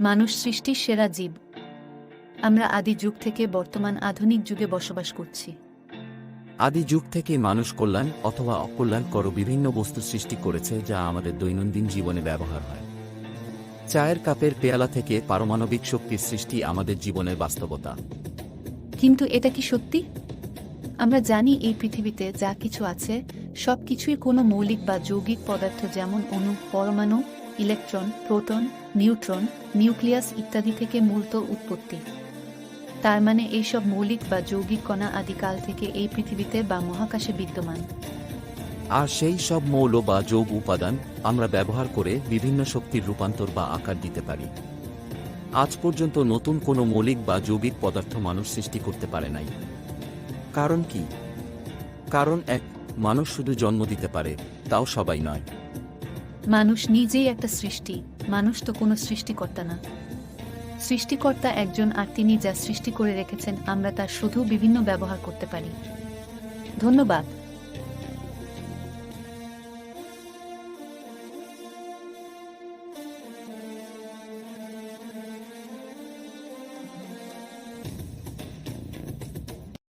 মানুষ সৃষ্টির সেরা জীব। আমরা আদি যুগ থেকে বর্তমান আধুনিক যুগে বসবাস করছি। আদি যুগ থেকে মানুষ কল্যাণ অথবা অকল্যাণকর বিভিন্ন বস্তু সৃষ্টি করেছে যা আমাদের দৈনন্দিন জীবনে ব্যবহার হয়। চায়ের কাপের পেয়ালা থেকে পারমাণবিক শক্তির সৃষ্টি আমাদের জীবনের বাস্তবতা। কিন্তু এটা কি সত্যি? আমরা জানি এই পৃথিবীতে যা কিছু আছে সব কিছুই কোনো মৌলিক বা যৌগিক পদার্থ যেমন অণু পরমাণু ইলেকট্রন, প্রোটন, নিউট্রন, নিউক্লিয়াস ইত্যাদি থেকে মূলত উৎপত্তি। তার মানে এইসব মৌলিক বা যৌগিক কণা আদিকাল থেকে এই পৃথিবীতে বা মহাকাশে বিদ্যমান। আর সেই সব মৌল বা যৌগ উপাদান আমরা ব্যবহার করে বিভিন্ন শক্তির রূপান্তর বা আকার দিতে পারি। আজ পর্যন্ত নতুন কোনো মৌলিক বা যৌগিক পদার্থ মানুষ সৃষ্টি করতে পারে নাই। কারণ কি? কারণ এক, মানুষ শুধু জন্ম দিতে পারে, তাও সবাই নয়। মানুষ নিজেই একটা সৃষ্টি। মানুষ তো কোনো সৃষ্টিকর্তা না। সৃষ্টিকর্তা একজন আর তিনি যা সৃষ্টি করে রেখেছেন, আমরা তার শুধু বিভিন্ন ব্যবহার করতে পারি। ধন্যবাদ।